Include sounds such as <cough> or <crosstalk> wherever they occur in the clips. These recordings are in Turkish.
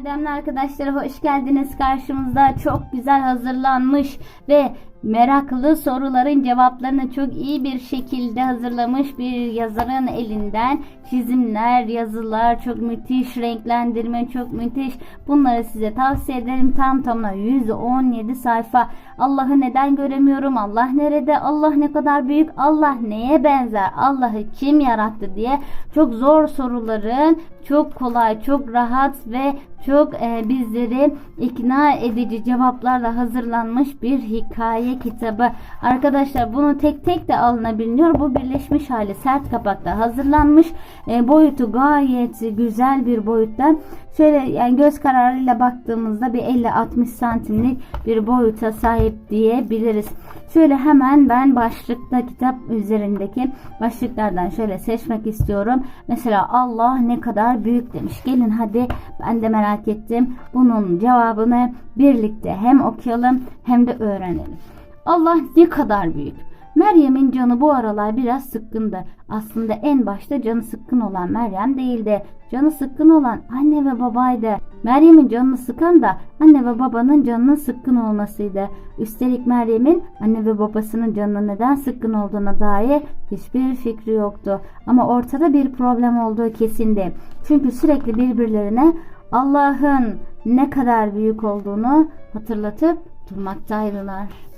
Erdemli arkadaşlar hoş geldiniz. Karşımızda çok güzel hazırlanmış ve meraklı soruların cevaplarını çok iyi bir şekilde hazırlamış bir yazarın elinden çizimler, yazılar, çok müthiş renklendirme, çok müthiş. Bunları size tavsiye ederim. Tam tamına 117 sayfa. Allah'ı neden göremiyorum? Allah nerede? Allah ne kadar büyük? Allah neye benzer? Allah'ı kim yarattı diye çok zor soruların çok kolay, çok rahat ve çok e, bizleri ikna edici cevaplarla hazırlanmış bir hikaye kitabı. Arkadaşlar bunu tek tek de alınabiliyor. Bu birleşmiş hali sert kapakta hazırlanmış. E, boyutu gayet güzel bir boyutta. Şöyle yani göz kararıyla baktığımızda bir 50-60 santimlik bir boyuta sahip diyebiliriz. Şöyle hemen ben başlıkta kitap üzerindeki başlıklardan şöyle seçmek istiyorum. Mesela Allah ne kadar büyük demiş. Gelin hadi ben de merak ettim. Bunun cevabını birlikte hem okuyalım hem de öğrenelim. Allah ne kadar büyük. Meryem'in canı bu aralar biraz sıkkındı. Aslında en başta canı sıkkın olan Meryem değildi. Canı sıkkın olan anne ve babaydı. Meryem'in canını sıkan da anne ve babanın canının sıkkın olmasıydı. Üstelik Meryem'in anne ve babasının canının neden sıkkın olduğuna dair hiçbir fikri yoktu. Ama ortada bir problem olduğu kesindi. Çünkü sürekli birbirlerine Allah'ın ne kadar büyük olduğunu hatırlatıp durmaktaydılar.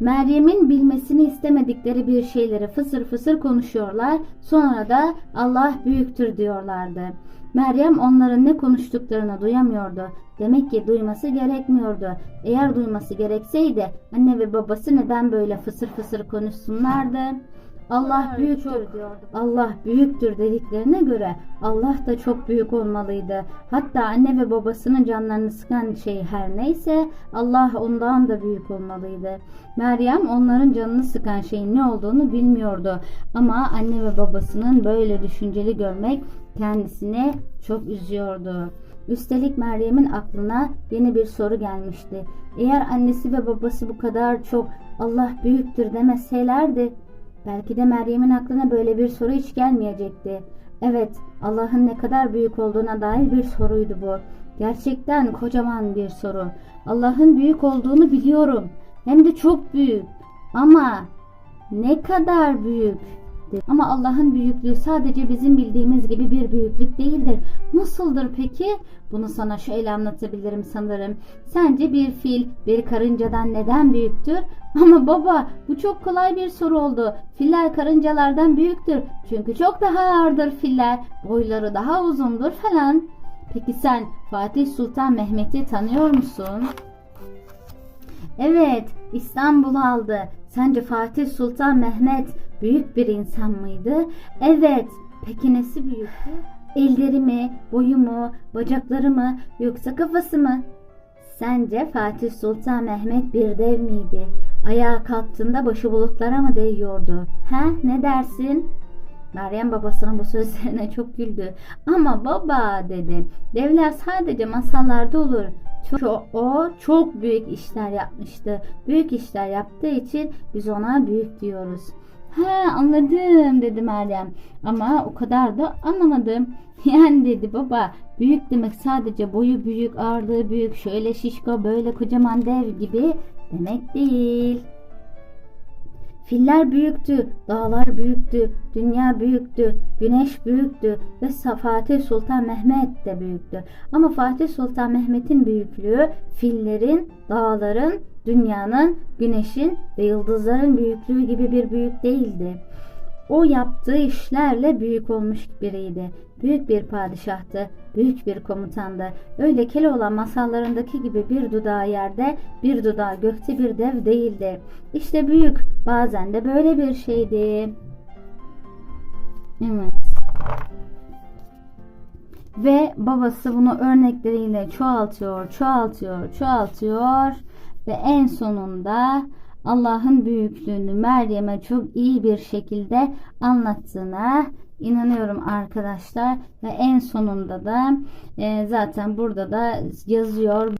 Meryem'in bilmesini istemedikleri bir şeyleri fısır fısır konuşuyorlar. Sonra da Allah büyüktür diyorlardı. Meryem onların ne konuştuklarını duyamıyordu. Demek ki duyması gerekmiyordu. Eğer duyması gerekseydi anne ve babası neden böyle fısır fısır konuşsunlardı? Allah büyüktür diyordu. Allah büyüktür dediklerine göre Allah da çok büyük olmalıydı. Hatta anne ve babasının canlarını sıkan şey her neyse Allah ondan da büyük olmalıydı. Meryem onların canını sıkan şeyin ne olduğunu bilmiyordu. Ama anne ve babasının böyle düşünceli görmek kendisini çok üzüyordu. Üstelik Meryem'in aklına yeni bir soru gelmişti. Eğer annesi ve babası bu kadar çok Allah büyüktür demeselerdi Belki de Meryem'in aklına böyle bir soru hiç gelmeyecekti. Evet, Allah'ın ne kadar büyük olduğuna dair bir soruydu bu. Gerçekten kocaman bir soru. Allah'ın büyük olduğunu biliyorum. Hem de çok büyük. Ama ne kadar büyük? Ama Allah'ın büyüklüğü sadece bizim bildiğimiz gibi bir büyüklük değildir. Nasıldır peki? Bunu sana şöyle anlatabilirim sanırım. Sence bir fil bir karıncadan neden büyüktür? <laughs> Ama baba bu çok kolay bir soru oldu. Filler karıncalardan büyüktür. Çünkü çok daha ağırdır filler. Boyları daha uzundur falan. Peki sen Fatih Sultan Mehmet'i tanıyor musun? Evet, İstanbul aldı. Sence Fatih Sultan Mehmet büyük bir insan mıydı? Evet. Peki nesi büyüktü? Elleri mi, boyu mu, bacakları mı, yoksa kafası mı? Sence Fatih Sultan Mehmet bir dev miydi? Ayağa kalktığında başı bulutlara mı değiyordu? He, ne dersin? Meryem babasının bu sözlerine çok güldü. Ama baba dedi. Devler sadece masallarda olur. Çok, o çok büyük işler yapmıştı. Büyük işler yaptığı için biz ona büyük diyoruz. He anladım dedi Meryem. Ama o kadar da anlamadım. <laughs> Yani dedi baba büyük demek sadece boyu büyük, ağırlığı büyük, şöyle şişko, böyle kocaman dev gibi demek değil. Filler büyüktü, dağlar büyüktü, dünya büyüktü, güneş büyüktü ve Fatih Sultan Mehmet de büyüktü. Ama Fatih Sultan Mehmet'in büyüklüğü fillerin, dağların, dünyanın, güneşin ve yıldızların büyüklüğü gibi bir büyük değildi. O yaptığı işlerle büyük olmuş biriydi. Büyük bir padişahtı, büyük bir komutandı. Öyle Keloğlan masallarındaki gibi bir dudağı yerde, bir dudağı gökte bir dev değildi. İşte büyük, bazen de böyle bir şeydi. Evet. Ve babası bunu örnekleriyle çoğaltıyor, çoğaltıyor, çoğaltıyor ve en sonunda Allah'ın büyüklüğünü Meryem'e çok iyi bir şekilde anlattığına inanıyorum arkadaşlar ve en sonunda da e, zaten burada da yazıyor.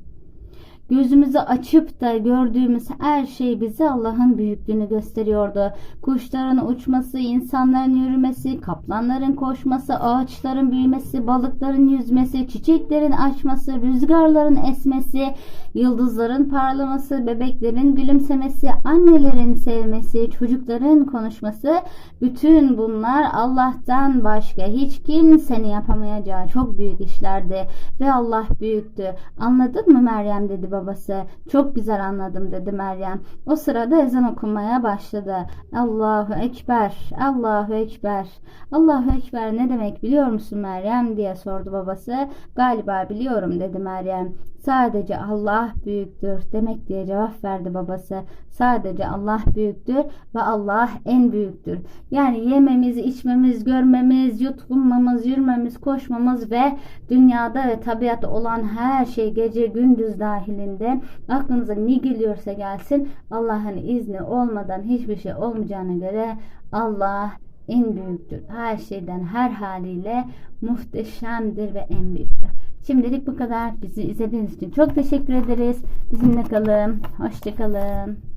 Gözümüzü açıp da gördüğümüz her şey bize Allah'ın büyüklüğünü gösteriyordu. Kuşların uçması, insanların yürümesi, kaplanların koşması, ağaçların büyümesi, balıkların yüzmesi, çiçeklerin açması, rüzgarların esmesi, yıldızların parlaması, bebeklerin gülümsemesi, annelerin sevmesi, çocukların konuşması, bütün bunlar Allah'tan başka hiç kimsenin yapamayacağı çok büyük işlerdi ve Allah büyüktü. Anladın mı Meryem dedi babası. Çok güzel anladım dedi Meryem. O sırada ezan okunmaya başladı. Allahu Ekber, Allahu Ekber. Allahu Ekber ne demek biliyor musun Meryem diye sordu babası. Galiba biliyorum dedi Meryem. Sadece Allah büyüktür demek diye cevap verdi babası. Sadece Allah büyüktür ve Allah en büyüktür. Yani yememiz, içmemiz, görmemiz, yutkunmamız, yürümemiz, koşmamız ve dünyada ve tabiatta olan her şey gece gündüz dahilinde aklınıza ne geliyorsa gelsin Allah'ın izni olmadan hiçbir şey olmayacağına göre Allah en büyüktür. Her şeyden her haliyle muhteşemdir ve en büyüktür. Şimdilik bu kadar. Bizi izlediğiniz için çok teşekkür ederiz. Bizimle kalın. Hoşçakalın.